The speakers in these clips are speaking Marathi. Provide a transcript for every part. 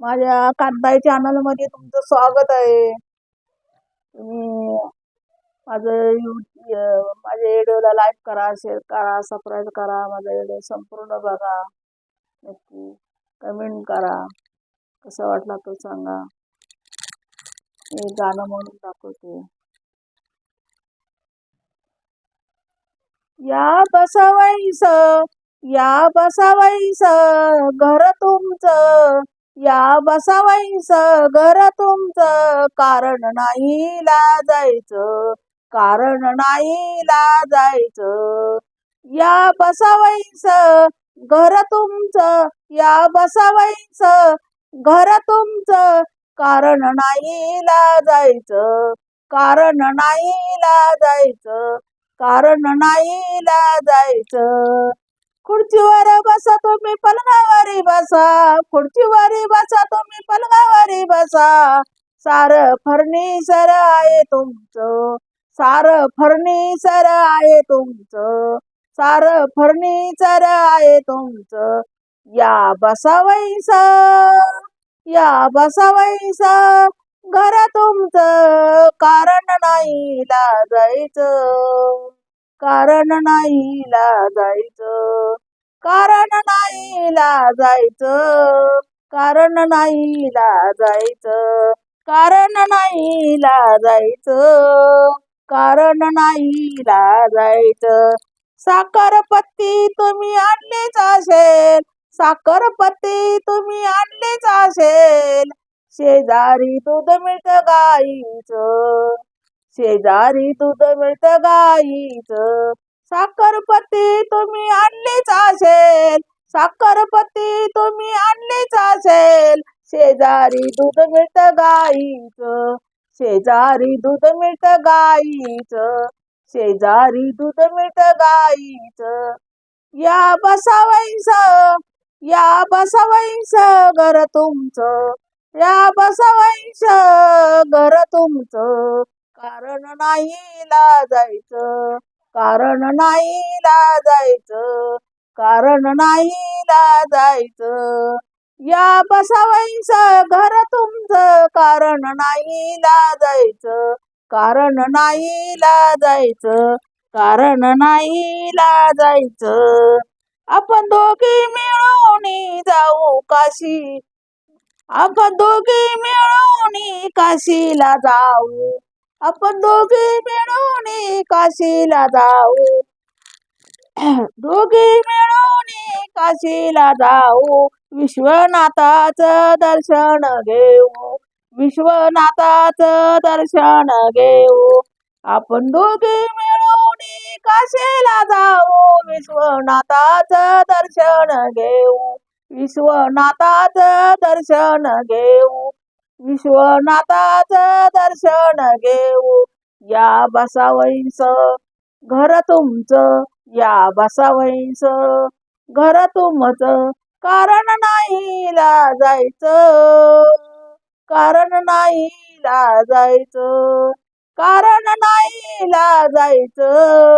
माझ्या कांताई चॅनलमध्ये तुमचं स्वागत आहे. तुम्ही माझं यू माझ्या व्हिडिओला लाईक करा शेअर करा सबस्क्राईब करा माझा व्हिडिओ संपूर्ण बघा. नक्की कमेंट करा. कसं वाटला तो सांगा. मी गाणं म्हणून दाखवते. या बसवाईस या बसवाईस घर तुमचं. या बसावाईस घर तुमचं. कारण नाही लाजायचं कारण नाही लाजायचं या बसावाईस घर तुमचं. या बसावाईस घर तुमचं. कारण नाही लाजायचं कारण नाही लाजायचं कारण नाही लाजायचं खुर्चीवर बसा तुम्ही पलंगावरी बसा. खुर्चीवरी बसा तुम्ही पलंगावरी बसा. सार फर्निचर आहे तुमचं. सार फर्निचर आहे तुमचं. सार फर्निचर आहे तुमचं. या बसावैस या बसावैस घर तुमचं. कारण नाही लाजायचं कारण नाही लाजायचं. कारण नाही लाजायचं. कारण नाही लाजायचं. कारण नाही लाजायचं. कारण नाही लाजायचं. साखरपत्ती तुम्ही आणलीच असेल. साखरपत्ती तुम्ही आणलीच असेल. शेजारी दूध मिळतं गाईच. शेजारी दूध मिळतं गाईचं. साखरपती तुम्ही आणलीच असेल. साखरपती तुम्ही आणलीच असेल. शेजारी दूध मिळतं गाईच. शेजारी दूध मिळत गाईचं. शेजारी दूध मिळत गाईचं. या बसावैस या बसावैस घर तुमचं. या बसावैस घर तुमचं. कारण नाही जायचं कारण नाही जायचं कारण नाही जायचं या बसावैस घर तुमचं. कारण नाही जायचं कारण नाही जायचं कारण नाही जायचं आपण दोघी मिळून जाऊ काशी. आपण दोघी मिळून काशीला जाऊ. आपण दोघी मिळून काशीला जाऊ. दोघी मिळून काशीला जाऊ. विश्वनाथाचं दर्शन घेऊ. विश्वनाथाचं दर्शन घेऊ. आपण दोघी मिळून काशीला जाऊ. विश्वनाथाचं दर्शन घेऊ. विश्वनाथाचं दर्शन घेऊ. विश्वनाथाचं दर्शन घेऊ. या बसावैस घर तुमचं. या बसावैस घर तुमचं. कारण नाही लाजायचं कारण नाही लाजायचं कारण नाही लाजायचं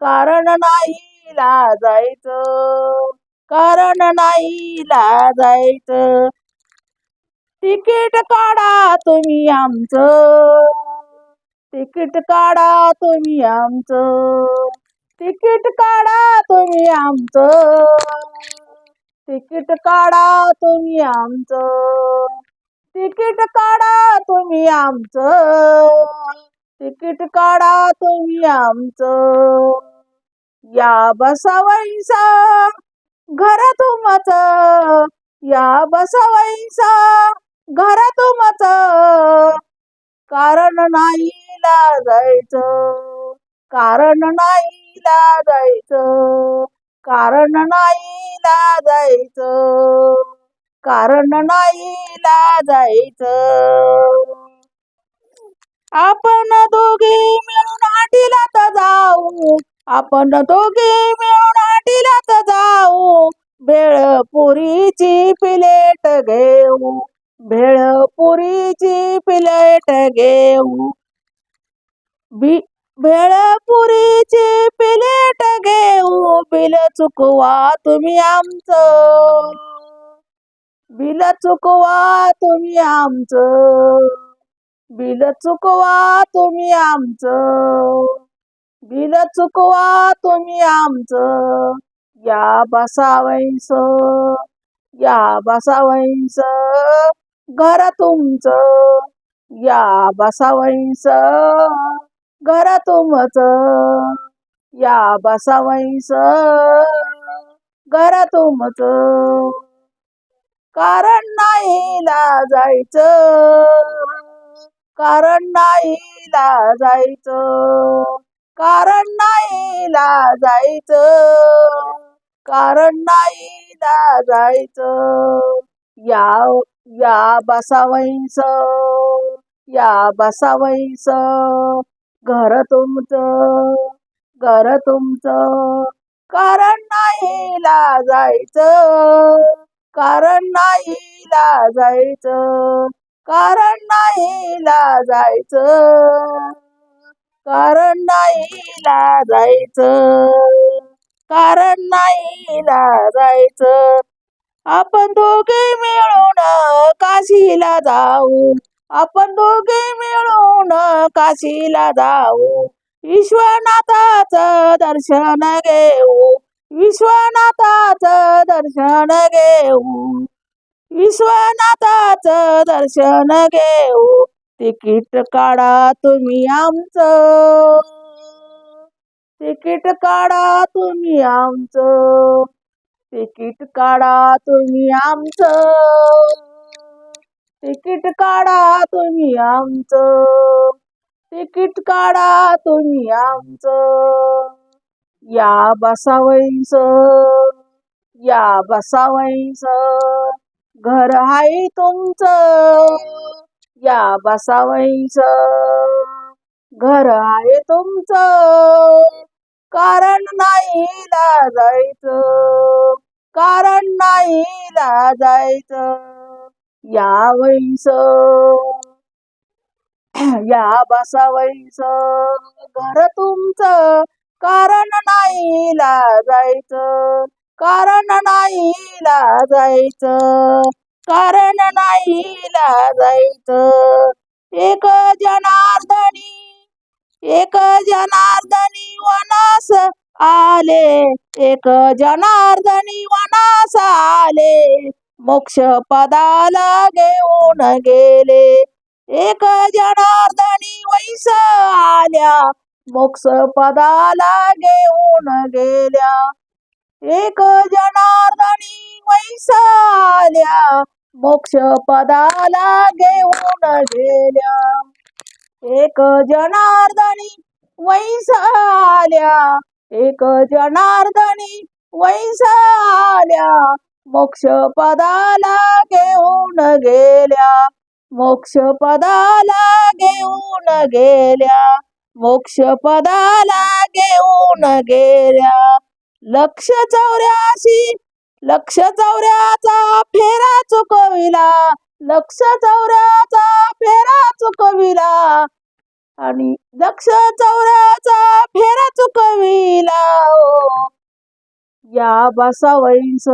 कारण नाही लाजायचं कारण नाही लाजायचं तिकीट काढा तुम्ही आमचं. तिकीट काढा तुम्ही आमचं. तिकीट काढा तुम्ही आमचं. तिकीट काढा तुम्ही आमचं. तिकीट काढा तुम्ही आमचं. तिकीट काढा तुम्ही आमचं. या बसावैसा घर तुमचं. या बसावैसा घर तुमचं कारण नाहीला जायचं. कारण नाही जायचं. कारण नाहीला जायचं. कारण नाहीला जायचं. आपण दोघे मिळून आटीला तर जाऊ. आपण दोघे मिळून आटीला तर जाऊ भेळपुरीची प्लेट घेऊ. भेळपुरीची प्लेट घेऊ. बी भेळपुरीची प्लेट घेऊ. बिल चुकवा तुम्ही आमचं. बिल बिल चुकवा तुम्ही आमचं. बिल चुकवा तुम्ही आमचं. बिल चुकवा तुम्ही आमचं. या बसावैस या बसावैस. घर तुमचं या बसावैस घर तुमचं या बसावैस घर तुमचं कारण नाही जायचं कारण नाही जायचं कारण नाही जायचं कारण नाही जायचं. या या बसावैस या बसावैस घर तुमचं घर तुमचं. कारण नाही लाजायचं कारण नाही लाजायचं कारण नाही लाजायचं कारण नाही लाजायचं कारण नाही लाजायचं आपण दोघे मिळून काशीला जाऊ. आपण दोघे मिळून काशीला जाऊ. विश्वनाथाचं दर्शन घेऊ. विश्वनाथाचं दर्शन घेऊ. विश्वनाथाचं दर्शन घेऊ. तिकीट काढा तुम्ही आमचं. तिकीट काढा तुम्ही आमचं. तिकीट काढा तुम्ही आमचं. तिकीट काढा तुम्ही आमचं. तिकीट काढा तुम्ही आमचं. या बसावैस या बसावैस घर आहे तुमचं. या बसावैस घर आहे तुमचं. कारण नाही लाजायचं कारण नाही लाजायचं या वैस या बसावैस घर तुमचं कारण नाही लाजायचं कारण नाही लाजायचं कारण नाही लाजायचं एक जनार्दनी एक जनार्दनी वनास आले. एक जनार्दनी वनास आले. मोक्ष पदाला घेऊन गेले. एक जनार्दनी वैस आल्या. मोक्ष पदाला घेऊन गेल्या. एक जनार्दनी वैस आल्या. मोक्ष पदाला घेऊन गेल्या. एक जनार्दनी वैस आल्या. एक जनार्दनी वैस आल्या. मोक्ष पदाला घेऊन गेल्या. मोक्ष पदाला घेऊन गेल्या. मोक्ष पदाला घेऊन गेल्या. लक्ष चौऱ्याशी लक्ष चौऱ्याचा फेरा चुकविला. लक्ष चौऱ्याचा फेरा चुकविला आणि लक्ष चौऱ्याचा फेरा चुकविला ओ. या बसावैस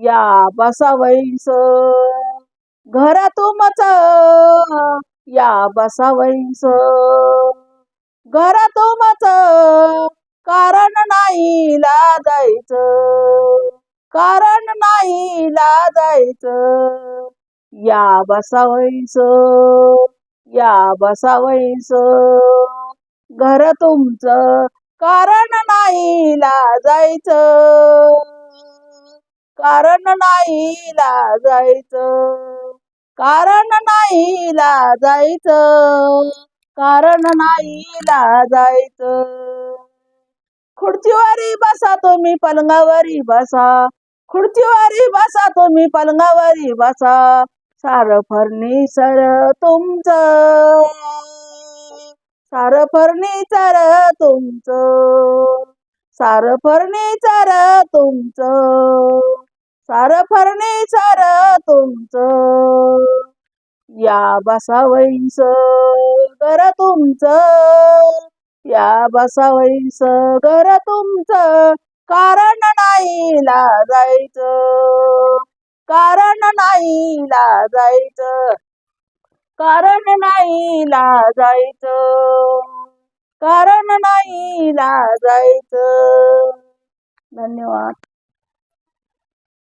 या बसावैस घर तुमचं या बसावैस घरा तुमचं कारण नाही लाजायचं कारण नाही लाजायचं. या बसावैस या बसावैस घर तुमचं कारण नाही लाजायचं. कारण नाही लाजायचं. कारण नाही लाजायचं. कारण नाही लाजायचं. खुर्चीवरी बसा तुम्ही पलंगावरी बसा. खुर्चीवारी बसा तुम्ही पलंगावारी बसा. सार फर्निचर तुमचं. सार फर्निचर तुमचं. सार फर्निचर तुमचं. सार फर्निचर तुमचं. या बसावैस घर तुमचं. या बसावैस घर तुमचं. कारण नाही लाजायचं. कारण नाही लाजायचं. कारण नाही लाजायचं. कारण नाही लाजायचं. धन्यवाद.